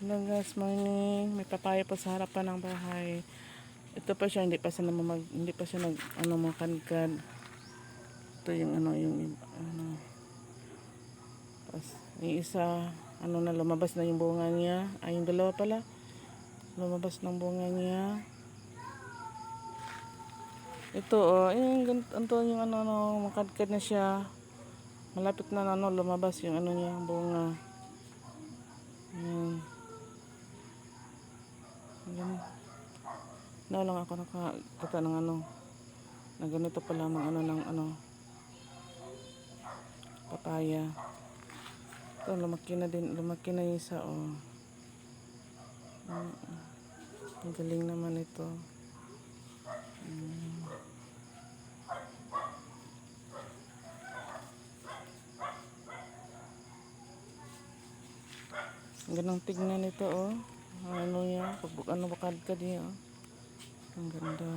Hello guys, morning. May papaya po sa harapan ng bahay. Ito pa siya, hindi pa siya namamag, hindi pa siya nag, ano, makadkad. Ito yung ano, yung, ano. Tapos, yung isa, ano na, lumabas na yung bunga niya. Ay, yung dalawa pala. Lumabas ng bunga niya. Ito, oh, yung, gan- ito yung ano, ano, makadkad na siya. Malapit na, ano, lumabas yung ano niya, bunga. Ayan. Na lang ako nakakita ng ano. Na ganito pa lamang ano ng ano. Papaya. Ito, lumaki na din. Lumaki na yung isa, oh. Ang galing naman ito. Mm. Ang ganang tignan nito, oh. Ano niya, pag ano bakad ka diya, oh. Ang ganda.